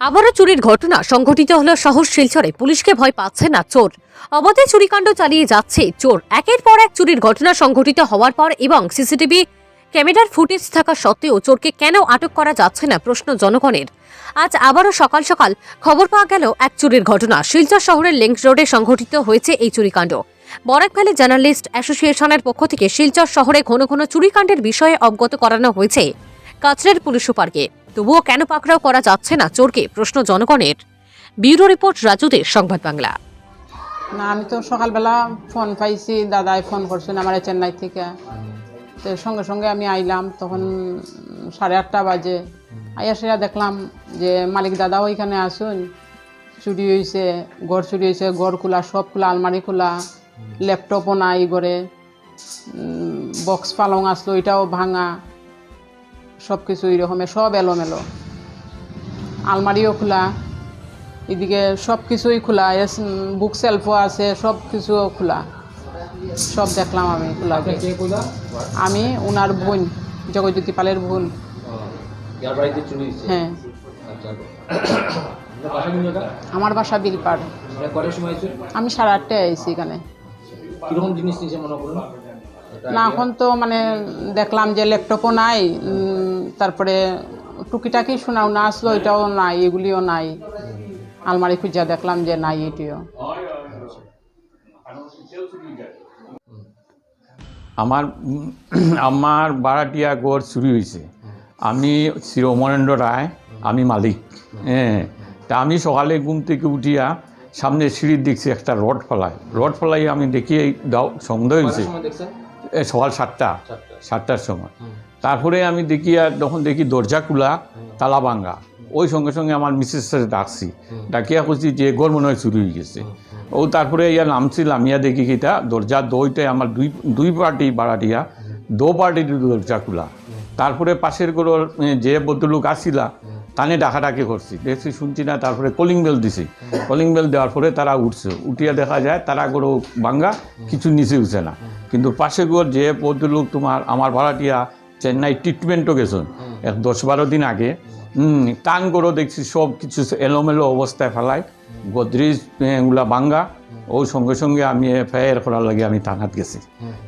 আবারও চুরির ঘটনা সংঘটিত হলো শহর শিলচরে। পুলিশকে ভয় পাচ্ছে না চোর। অবাধে চুরিকাণ্ড চালিয়ে যাচ্ছে চোর। একের পর এক চুরির ঘটনা সংঘটিত হওয়ার পর এবং সিসিটিভি ক্যামেরার ফুটেজ থাকা সত্ত্বেও চোরকে কেন আটক করা যাচ্ছে না প্রশ্ন জনগণের। আজ আবারও সকাল সকাল খবর পাওয়া গেল এক চুরির ঘটনা। শিলচর শহরের লিংক রোডে সংঘটিত হয়েছে এই চুরিকাণ্ড। বরাক ভ্যালি জার্নালিস্ট অ্যাসোসিয়েশনের পক্ষ থেকে শিলচর শহরে ঘন ঘন চুরিকাণ্ডের বিষয়ে অবগত করানো হয়েছে কাছড়ের পুলিশ সুপারকে। তবুও কেন পাকড়াও করা যাচ্ছে না? চোরকে প্রশ্ন জনগণের। ব্যুরো রিপোর্ট রাজুদের, সংবাদ বাংলা। না, আমি তো সকালবেলা ফোন পাইছি, দাদাই ফোন করছেন আমার চেন্নাই থেকে। তো সঙ্গে সঙ্গে আমি আইলাম, তখন সাড়ে আটটা বাজে। আইয়া সেরা দেখলাম যে মালিক দাদাও ওইখানে আসুন। চুরি হয়েছে ঘর চুরি হয়েছে ঘর খোলা, সব খোলা, আলমারি খোলা, ল্যাপটপও নাই ঘরে। বক্স পালং আসলো, ওইটাও ভাঙা। সব কিছু রকমের সব এলোমেলো। আলমারিও খোলা এদিকে সব কিছুই খোলা বুক সেলফও আছে সব কিছু খোলা। সব দেখলাম আমি খোলা আমি ওনার বোন জগজ্যোতি পালের বোন হ্যাঁ। আচ্ছা জায়গা? আমার বাসা বিলপাড়। আমি সাড়ে আটটায় আইছি এখানে। না এখন তো মানে দেখলাম যে ল্যাপটপও নাই তারপরে টুকিটাকি শোনাও না আসলো এটাও নাই এগুলিও নাই। আলমারি খুঁজা দেখলাম যে নাই এটিও। আমার আমার বারাটিয়া গড় চুরি হয়েছে আমি চিরমরেন্দ্র রায় আমি মালিক। হ্যাঁ তা আমি সকালে ঘুম থেকে উঠিয়া সামনে সিঁড়ির দেখছি একটা রড ফেলায়। রড ফলাই আমি দেখি দাও সন্দেহ হয়েছে সকাল সাতটা। সাতটার সময়। তারপরে আমি দেখি আর যখন দেখি দরজা খোলা তালা ভাঙ্গা ওই সঙ্গে সঙ্গে আমার মিসেসের ডাকছি ডাকিয়া খুঁজছি যে ঘর মনে হয় চুরি হয়ে গেছে। ও তারপরে ইয়া নামছিলাম ইয়া দেখি কিটা দরজা দইতে আমার দুই দুই পার্টি বাড়াটিয়া দো পার্টি দরজা খোলা তারপরে পাশের এ, যে ভদ্রলোক আসছিলা তানে ডাকাডাকি করছি। দেখছি শুনছি না তারপরে কলিং বেল দিছি। কলিং বেল দেওয়ার পরে তারা উঠছে। উঠিয়া দেখা যায় তারা গরু ভাঙ্গা কিছু নিচে উঠছে না। কিন্তু পাশে ঘর যে ভদ্রলোক তোমার আমার ভাড়াটিয়া চেন্নাই ট্রিটমেন্টও গেছেন এক দশ বারো দিন আগে। টান করে দেখছি সব কিছু এলোমেলো অবস্থায় ফেলায়। গোদরেজ এগুলা ভাঙ্গা। ও সঙ্গে সঙ্গে আমি এফআইআর করার লাগে আমি থানাত গেছি।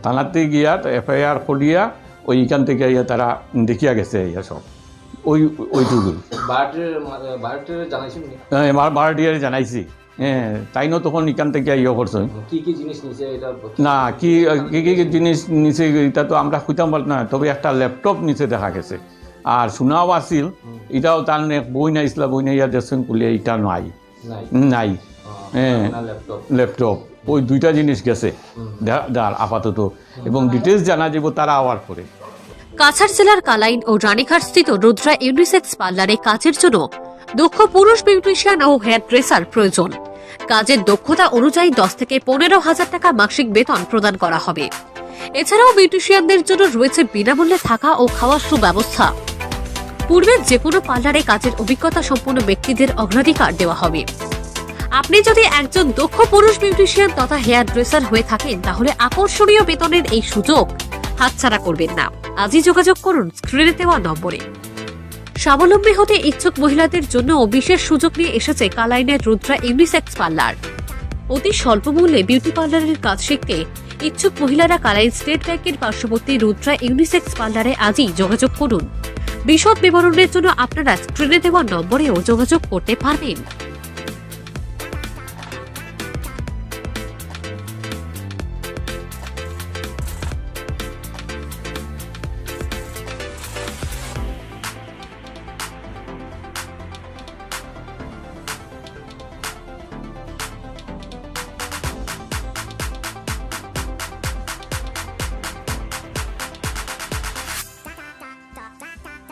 থানাতে গিয়া এফআইআর করিয়া ওইখান থেকে ইয়া তারা দেখিয়া গেছে ইয়া সব। ওই ওইটুকুই জানাইছেন নি? এবার জানাইছি। হ্যাঁ তাইনও তখন এখান থেকে ইয়ে করছেন কি কি জিনিস নিয়েছে এটা? না কি কি কি জিনিস নিচে এটা তো আমরা খুঁজতাম পারত না তবে একটা ল্যাপটপ নিচে দেখা গেছে। আর শোনাও আছিল এটাও তার এক বই না ইসলা বই না ইয়া দেখছেন বলে এটা নাই। নাই। হ্যাঁ। ল্যাপটপ ল্যাপটপ ওই দুইটা জিনিস গেছে আপাতত। এবং ডিটেলস জানা যাব তারা আওয়ার পরে। কাছাড় জেলার কালাইন ও রানীঘাট স্থিত রুদ্রা ইউনিসেক্স পার্লারে কাজের জন্য দক্ষ পুরুষ বিউটিশিয়ান ও হেয়ার ড্রেসার প্রয়োজন। কাজের দক্ষতা অনুযায়ী দশ থেকে পনেরো হাজার টাকা মাসিক বেতন প্রদান করা হবে। এছাড়াও বিউটিশিয়ানদের জন্য রয়েছে বিনামূল্যে থাকা ও খাওয়ার সুব্যবস্থা। পূর্বে যে কোনো পার্লারে কাজের অভিজ্ঞতা সম্পন্ন ব্যক্তিদের অগ্রাধিকার দেওয়া হবে। আপনি যদি একজন দক্ষ পুরুষ বিউটিশিয়ান তথা হেয়ার ড্রেসার হয়ে থাকেন, তাহলে আকর্ষণীয় বেতনের এই সুযোগ হাতছাড়া করবেন না। আজই যোগাযোগ করুন, স্ক্রিনে দেওয়া নম্বরে। স্বাবলম্বী হতে ইচ্ছুক মহিলাদের জন্য বিশেষ সুযোগ নিয়ে এসেছে কালাইনের রুদ্রা ইউনিসেক্স পার্লার। অতি স্বল্প মূল্যে বিউটি পার্লারের কাজ শিখতে ইচ্ছুক মহিলারা কালাইন স্টেট ব্যাংকের পার্শ্ববর্তী রুদ্রা ইউনিসেক্স পার্লারে আজই যোগাযোগ করুন। বিশদ বিবরণের জন্য আপনারা স্ক্রিনে দেওয়া নম্বরেও যোগাযোগ করতে পারবেন।